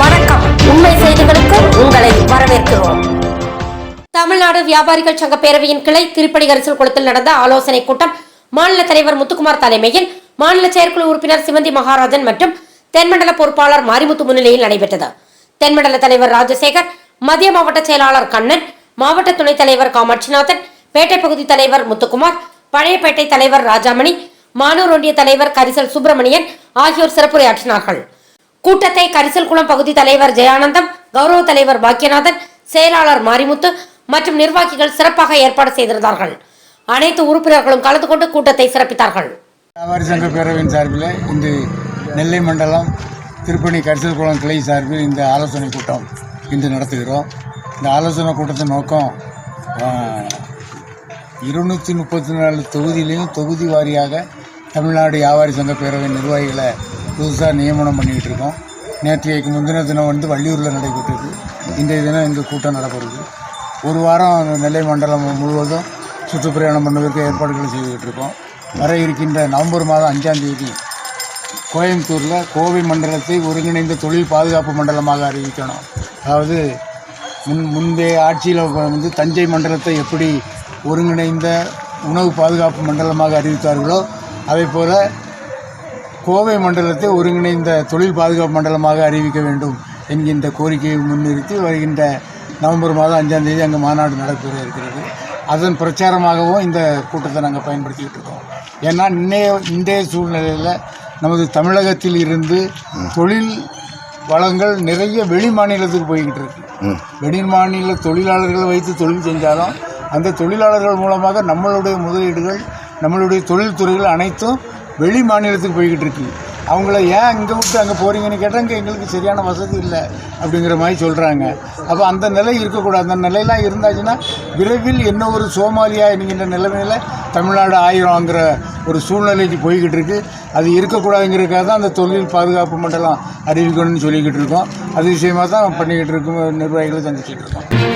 வணக்கம். உண்மை செய்திகளுக்கு உங்களை வரவேற்கிறோம். தமிழ்நாடு வியாபாரிகள் சங்க பேரவையின் கிளை திருப்படி கரிசல் குளத்தில் நடந்த ஆலோசனை கூட்டம் மாநில தலைவர் முத்துக்குமார் தலைமையில் மாநில செயற்குழு உறுப்பினர் சிவந்தி மகாராஜன் மற்றும் தென்மண்டல பொறுப்பாளர் மாரிமுத்து முன்னிலையில் நடைபெற்றது. தென்மண்டல தலைவர் ராஜசேகர் மத்திய மாவட்ட செயலாளர் கண்ணன் மாவட்ட துணைத் தலைவர் காமாட்சிநாதன் பேட்டை பகுதி தலைவர் முத்துக்குமார் பழையப்பேட்டை தலைவர் ராஜாமணி மானூர் ஒன்றிய தலைவர் கரிசல் சுப்பிரமணியன் ஆகியோர் சிறப்புரையாற்றினார்கள். கூட்டத்தை கரிசல்குளம் பகுதி தலைவர் ஜெயானந்தம் கௌரவ தலைவர் பாக்கியநாதன் செயலாளர் மாரிமுத்து மற்றும் நிர்வாகிகள் சிறப்பாக ஏற்பாடு செய்திருந்தார்கள். அனைத்து உறுப்பினர்களும் கலந்து கொண்டு கூட்டத்தை சிறப்பித்தார்கள். வியாபாரி சங்க பேரவையின் சார்பில் இன்று நெல்லை மண்டலம் திருப்பணி கரிசல் குளம் கிளை சார்பில் இந்த ஆலோசனை கூட்டம் இன்று நடத்துகிறோம். இந்த ஆலோசனை கூட்டத்தின் நோக்கம் இருநூற்றி முப்பத்தி நாலு தொகுதியிலையும் தொகுதி வாரியாக தமிழ்நாடு வியாபாரி சங்க பேரவை நிர்வாகிகளை புதுசாக நியமனம் பண்ணிக்கிட்டு இருக்கோம். நேற்றைக்கு முந்தின தினம் வந்து வள்ளியூரில் நடைபெற்றது. இன்றைய தினம் எங்கள் கூட்டம் நடைபெறுது ஒரு வாரம் நெல்லை மண்டலம் முழுவதும் சுற்றுப்பிரயாணம் பண்ணுவதற்கு ஏற்பாடுகள் செய்துக்கிட்டு இருக்கோம். வர இருக்கின்ற நவம்பர் மாதம் அஞ்சாம் தேதி கோயம்புத்தூரில் கோவை மண்டலத்தை ஒருங்கிணைந்த தொழில் பாதுகாப்பு மண்டலமாக அறிவிக்கணும். அதாவது முன் முந்தைய ஆட்சியில் வந்து தஞ்சை மண்டலத்தை எப்படி ஒருங்கிணைந்த உணவு பாதுகாப்பு மண்டலமாக அறிவித்தார்களோ அதே போல் கோவை மண்டலத்தை ஒருங்கிணைந்த தொழில் பாதுகாப்பு மண்டலமாக அறிவிக்க வேண்டும் என்கின்ற கோரிக்கையை முன்னிறுத்தி வருகின்ற நவம்பர் மாதம் அஞ்சாம் தேதி அங்கே மாநாடு நடைபெற இருக்கிறது. அதன் பிரச்சாரமாகவும் இந்த கூட்டத்தை நாங்கள் பயன்படுத்திக்கிட்டு இருக்கோம். ஏன்னா இன்னைய இன்றைய சூழ்நிலையில் நமது தமிழகத்தில் இருந்து தொழில் வளங்கள் நிறைய வெளி மாநிலத்துக்கு போய்கிட்டு இருக்கு. வெளி மாநில தொழிலாளர்களை வைத்து தொழில் செஞ்சாலும் அந்த தொழிலாளர்கள் மூலமாக நம்மளுடைய முதலீடுகள் நம்மளுடைய தொழில்துறைகள் அனைத்தும் வெளி மாநிலத்துக்கு போய்கிட்டு இருக்கு. அவங்கள ஏன் இங்கே விட்டு அங்கே போகிறீங்கன்னு கேட்டால் இங்கே எங்களுக்கு சரியான வசதி இல்லை அப்படிங்கிற மாதிரி சொல்கிறாங்க அப்போ அந்த நிலை இருக்கக்கூடாது. அந்த நிலையெல்லாம் இருந்தாச்சுன்னா விரைவில் என்ன ஒரு சோமாலியா என்கின்ற நிலைமையில் தமிழ்நாடு ஆயிரம்ங்கிற ஒரு சூழ்நிலைக்கு போய்கிட்டு இருக்கு. அது இருக்கக்கூடாதுங்கிறதுக்காக தான் அந்த தொழில் பாதுகாப்பு மண்டலம் அறிவிக்கணும்னு சொல்லிக்கிட்டு இருக்கோம். அது விஷயமாக தான் பண்ணிக்கிட்டு இருக்கோம் நிர்வாகிகளை சந்திச்சுட்டு இருக்கோம்.